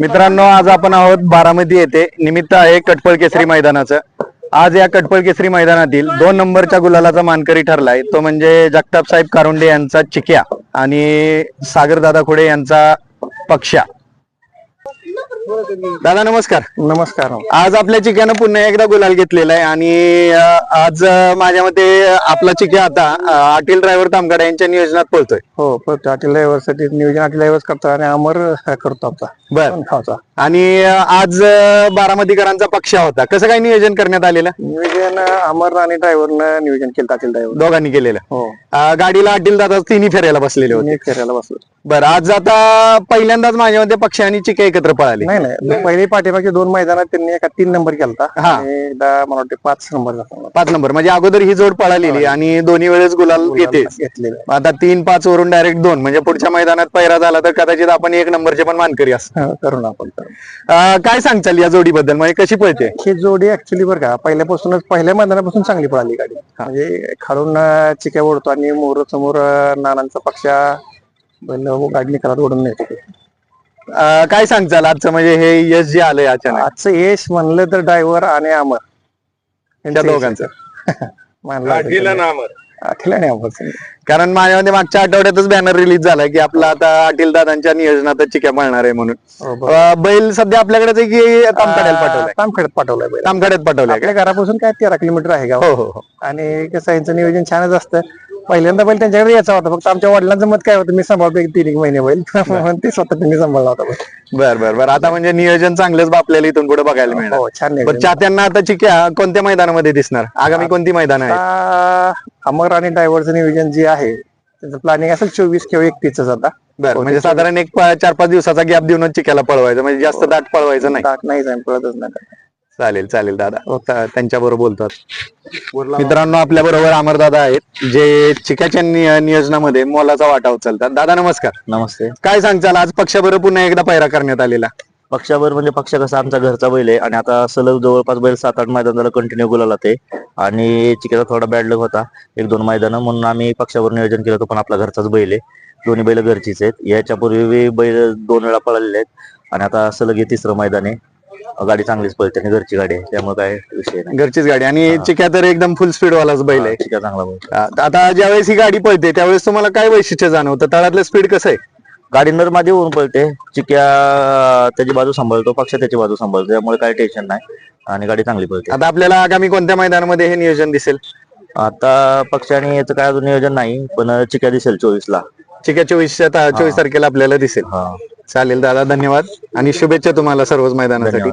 मित्रांनो आज आपण आहोत बारामती येथे. निमित्त आहे कटपळ केसरी मैदानाचं. आज या कटपळ केसरी मैदानातील दोन नंबरच्या गुलालाचा मानकरी ठरलाय. तो म्हणजे जगताप साहेब कारुंडे यांचा चिक्या आणि सागरदादा खोडे यांचा पक्षा. दादा नमस्कार. नमस्कार. आज आपल्या चिक्यानं पुन्हा एकदा गुलाल घेतलेला आहे आणि अं, आज अं, माझ्या मते आपला चिक्या आता अं, अटील ड्रायव्हर तामगाडा यांच्या नियोजनात पळतोय. हो पण अटील ड्रायव्हरसाठी नियोजन अटील ड्रायव्हर करतो आणि अमर अ, करतो आपला बर. खावचा. आणि आज बारामतीकरांचा पक्ष होता. कसं काय नियोजन करण्यात आलेलं? नियोजन अमर आणि ड्रायव्हरनं नियोजन केलं अटील ड्रायव्हर दोघांनी केलेलं. हो. अं, गाडीला अटील दादा तिन्ही फेऱ्याला बसलेले होते. मी फेरायला बसलो बरं आज आता पहिल्यांदाच माझ्या मते पक्ष आणि चिके एकत्र पळाले. नाही नाही. पहिली पाठीमागे दोन मैदानात त्यांनी एका तीन नंबर केलता. हा. आणि एकदा मला वाटते पाच नंबर झाला. पाच नंबर. म्हणजे अगोदर ही जोड पळालेली आणि दोन्ही वेळेस गुलाल येते घेतलेले. आता तीन पाच वरून डायरेक्ट दोन. म्हणजे पुढच्या मैदानात पहिरा झाला तर कदाचित आपण एक नंबरचे पण मानकरी असतो. हा, करून आपण. अं, काय सांगचाल या जोडीबद्दल? म्हणजे कशी पळते? ही जोडी ऍक्च्युली बरं का पहिल्यापासूनच पहिल्या मैदानापासून चांगली पळाली गाडी. म्हणजे खालून अ, चिक्या ओढतो आणि मोर समोर अ, नानांचा पक्षा बैल गाडी निकालात ओढून नेतो. अं, काय सांगचाल आजचं म्हणजे हे यश जे आलंय अचानक. आजचं यश म्हणलं तर ड्रायव्हर आणि अमर. त्या यांचं यश दोघांचं. मानलं अखिल कारण माझ्या मते मागच्या आठवड्यातच बॅनर रिलीज झाला की आपला आता अटील दादांच्या नियोजनातच चिक्या पळणार आहे म्हणून. हो. अं, बैल सध्या आपल्याकडेच आहे की तामकाड्याला पाठवलाय? तामखेड्यात पाठवलाय बैल. तामकाड्यात पाठवलाय का? आपल्या घरापासून काय तेरा किलोमीटर आहे गाव हो हो हो. आणि कसं यांचं नियोजन छानच असतं. पहिल्यांदा बैल त्यांच्याकडे यायचा होता फक्त आमच्या वडिलांचं मत काय होतं मी सांभाळतो एक तीन एक महिने बैल. म्हणून ते स्वतः त्यांनी सांभाळला होता बैल. बर बर बर. आता म्हणजे नियोजन चांगलंच आपल्याला इथून पुढे बघायला मिळणार. हो छान पण नियोजन चाहत्यांना आता चिक्या कोणत्या मैदानामध्ये दिसणार? आगामी कोणती मैदान आहे? आता अमर आणि ड्रायव्हरचं नियोजन जे आहे त्याचं प्लॅनिंग असेल चोवीस किंवा एकतीसच आता. बर म्हणजे साधारण एक पा- चार पाच दिवसाचा गॅप देऊनच चिक्याला पळवायचं म्हणजे जास्त दाट पळवायचं नाही. दाट नाही जाईल पळतच नाही. चालेल चालेल दादा. त्यांच्या बरोबर बोलतात मित्रांनो आपल्या बरोबर अमर दादा आहेत जे चिक्याच्या नि- नियोजनामध्ये मोलाचा वाटा उचलतात. दादा नमस्कार. नमस्ते. काय सांगचाल आज पक्षाबरोबर पुन्हा एकदा पायरा करण्यात आलेला. पक्षावर म्हणजे पक्ष कसा आमचा घरचा बैल आहे. आणि आता सलग जवळपास बैल सात आठ मैदान झालं कंटिन्यू गुलाला ते. आणि चिकेचा थोडा बॅड लक होता. एक दोन मैदान. म्हणून आम्ही पक्षावर नियोजन केलं होतं पण आपला घरचाच बैल आहे. दोन्ही बैल घरचीच आहेत. याच्यापूर्वी बैल दोन वेळा पळालेले आहेत. आणि आता सलग हे तिसरं मैदान आहे. गाडी चांगलीच पळते आणि घरची गाडी आहे त्यामुळे काय विषय नाही. घरचीच गाडी. आणि चिक्या तर एकदम फुल स्पीड वालाच बैल आहे. चिका चांगला बैल आ- आता ज्यावेळेस ही गाडी पळते त्यावेळेस तुम्हाला काय वैशिष्ट्य जाणवतं? तळातलं स्पीड कसं आहे? गाडी नरमादी होऊन पळते. चिक्या त्याची बाजू सांभाळतो पक्ष त्याची बाजू सांभाळतो त्यामुळे काही टेन्शन नाही. आणि गाडी चांगली पळते. आता आपल्याला आगामी कोणत्या मैदानामध्ये हे नियोजन दिसेल? आता पक्षाने याचं काय अजून नियोजन नाही पण चिक्या दिसेल चोवीस ला चिक्या चोवीस चोवीस तारखेला आपल्याला दिसेल. हा. चालेल दादा धन्यवाद. आणि शुभेच्छा तुम्हाला सर्वच मैदानासाठी.